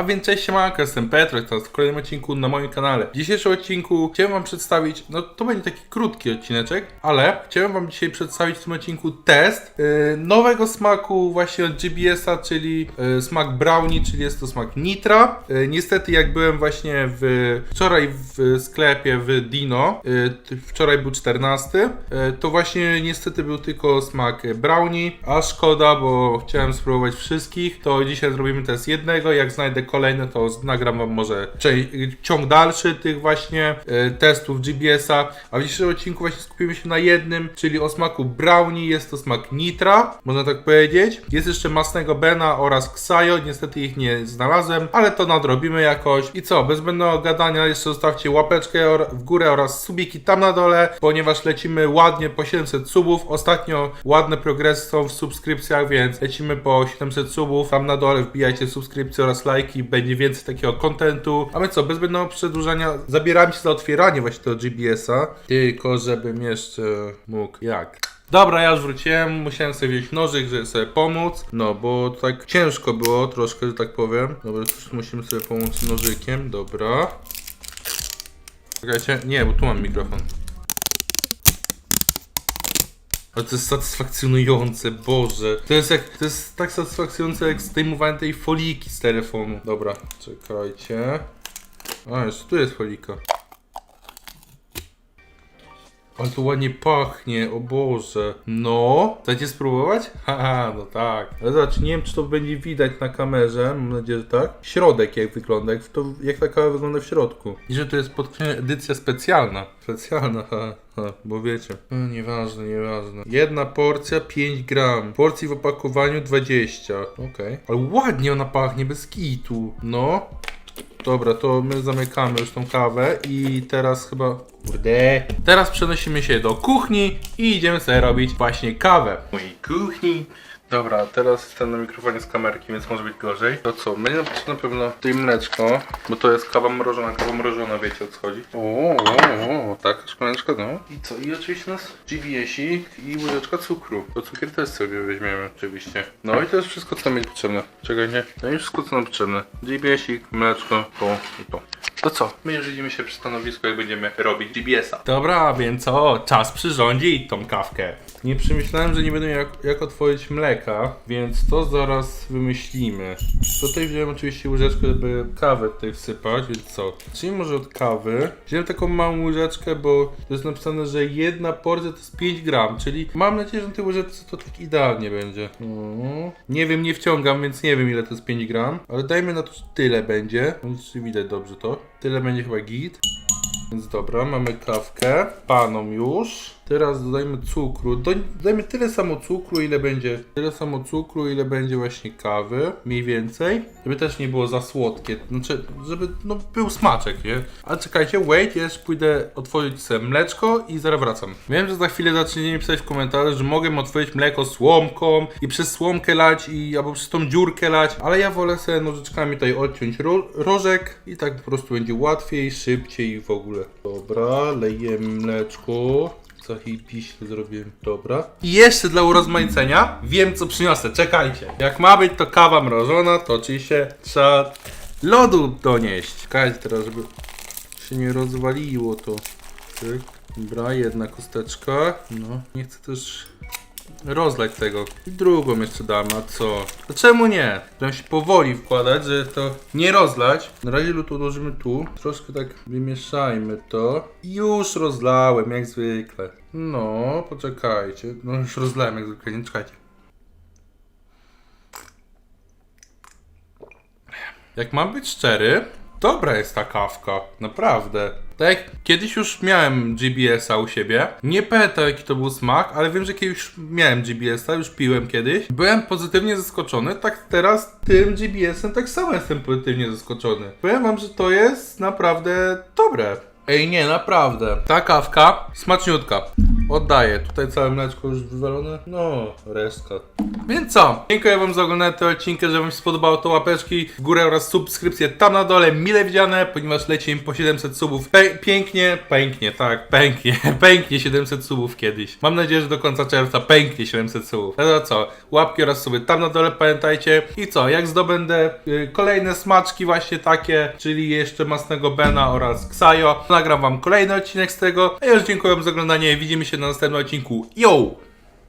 A więc cześć siemanko, jestem Petro, to w kolejnym odcinku na moim kanale. W dzisiejszym odcinku chciałem wam przedstawić, no to będzie taki krótki odcineczek, ale chciałem wam dzisiaj przedstawić w tym odcinku test yy, nowego smaku właśnie od GBS-a, czyli yy, smak brownie, czyli jest to smak nitra. Yy, niestety jak byłem właśnie w, wczoraj w sklepie w Dino, yy, wczoraj był 14, yy, to właśnie niestety był tylko smak brownie, a szkoda, bo chciałem spróbować wszystkich, to dzisiaj zrobimy test jednego, jak znajdę kolejne, to nagram wam może ciąg dalszy tych właśnie e, testów GBS-a, a w dzisiejszym odcinku właśnie skupimy się na jednym, czyli o smaku brownie, jest to smak nitra, można tak powiedzieć. Jest jeszcze masnego Bena oraz Xayo, niestety ich nie znalazłem, ale to nadrobimy jakoś. I co, bez zbędnego gadania jeszcze zostawcie łapeczkę w górę oraz subiki tam na dole, ponieważ lecimy ładnie po 700 subów. Ostatnio ładne progresy są w subskrypcjach, więc lecimy po 700 subów. Tam na dole wbijajcie subskrypcje oraz lajki, będzie więcej takiego kontentu. A my co, bez zbędnego przedłużania, zabieramy się za otwieranie właśnie tego GBS-a, tylko żebym jeszcze mógł jak. Dobra, ja już wróciłem, musiałem sobie wziąć nożyk, żeby sobie pomóc, no bo tak ciężko było troszkę, że tak powiem. Dobra, już musimy sobie pomóc nożykiem, dobra. Czekajcie, nie, bo tu mam mikrofon. Ale to jest satysfakcjonujące, Boże. To jest jak, to jest tak satysfakcjonujące jak zdejmowanie tej foliki z telefonu. Dobra, czekajcie. A, jeszcze tu jest folika. Ale to ładnie pachnie, o Boże. No, chcecie spróbować? Haha, no tak. Ale zobacz, nie wiem czy to będzie widać na kamerze, mam nadzieję, że tak. Środek jak wygląda, jak, to, jak ta kawa wygląda w środku. I że to jest podkreślenie edycja specjalna. Specjalna, ha, ha, bo wiecie. No, nieważne, nieważne. Jedna porcja 5 gram. Porcji w opakowaniu 20. Okej. Ale ładnie ona pachnie, bez kitu. No. Dobra, to my zamykamy już tą kawę i teraz chyba... Kurde. Teraz przenosimy się do kuchni i idziemy sobie robić właśnie kawę. Mojej kuchni. Dobra, teraz jestem na mikrofonie z kamerki, więc może być gorzej. To co, potrzebne na pewno tutaj mleczko, bo to jest kawa mrożona, kawa mrożona, wiecie o co chodzi. O, o, o taka szklaneczka, no. I co, i oczywiście nas GBS-ik i łyżeczka cukru. To cukier też sobie weźmiemy, oczywiście. No i to jest wszystko, co nam jest potrzebne. Czekaj, nie. To jest wszystko, co nam potrzebne. GBS-ik, mleczko, to i to. To co? My już widzimy się przy stanowisku, jak będziemy robić GBS-a. Dobra, więc co? Czas przyrządzić tą kawkę. Nie przemyślałem, że nie będę jak, jak otworzyć mleka, więc to zaraz wymyślimy. Tutaj wziąłem oczywiście łyżeczkę, żeby kawę tutaj wsypać, więc co? Zacznijmy może od kawy. Wziąłem taką małą łyżeczkę, bo to jest napisane, że jedna porcja to jest 5 gram, czyli mam nadzieję, że na tej łyżeczce to tak idealnie będzie. No. Nie wiem, nie wciągam, więc nie wiem ile to jest 5 gram, ale dajmy na to, że tyle będzie. No, Czy widać dobrze to? Tyle będzie chyba git. Więc dobra, mamy kawkę, paną już. Teraz dodajmy cukru. Do, dodajmy tyle samo cukru, ile będzie. Tyle samo cukru, ile będzie właśnie kawy. Mniej więcej. Żeby też nie było za słodkie. Znaczy, żeby no, był smaczek, nie? Ale czekajcie, wait, jeszcze pójdę otworzyć sobie mleczko i zaraz wracam. Wiem, że za chwilę zaczniecie mi pisać w komentarzach, że mogę otworzyć mleko słomką i przez słomkę lać i albo przez tą dziurkę lać, ale ja wolę sobie nożyczkami tutaj odciąć ro rożek i tak po prostu będzie łatwiej, szybciej w ogóle. Dobra, lejemy mleczko. Zajebiście zrobiłem. Dobra. I jeszcze dla urozmaicenia wiem co przyniosę. Czekajcie. Jak ma być to kawa mrożona, to oczywiście trzeba lodu donieść. Czekajcie teraz, żeby się nie rozwaliło to. Dobra, jedna kosteczka. No, nie chcę też rozlać tego. I drugą jeszcze dam, a co? To czemu nie? Trzeba się powoli wkładać, żeby to nie rozlać. Na razie lód odłożymy tu. Troszkę tak wymieszajmy to. Już rozlałem, jak zwykle. No, poczekajcie. No już rozlałem, jak zwykle, nie czekajcie. Jak mam być szczery, dobra jest ta kawka, naprawdę. Tak kiedyś już miałem GBS-a u siebie. Nie pamiętam jaki to był smak, ale wiem, że kiedyś miałem GBS-a, już piłem kiedyś. Byłem pozytywnie zaskoczony, tak teraz tym GBS-em tak samo jestem pozytywnie zaskoczony. Powiem wam, że to jest naprawdę dobre. Ej, nie, naprawdę. Ta kawka smaczniutka. Oddaję. Tutaj całe mleczko już wywalone. No, resztka. Więc co? Dziękuję wam za oglądanie tego odcinka, że wam się spodobało to łapeczki w górę oraz subskrypcje tam na dole, mile widziane, ponieważ leci im po 700 subów. Pe- pięknie, pęknie, tak, pęknie, pęknie 700 subów kiedyś. Mam nadzieję, że do końca czerwca pęknie 700 subów. No to co? Łapki oraz suby tam na dole, pamiętajcie. I co? Jak zdobędę y, kolejne smaczki właśnie takie, czyli jeszcze masnego Bena oraz Ksajo, nagram wam kolejny odcinek z tego. A ja już dziękuję wam za oglądanie, widzimy się na następnym odcinku. Yo!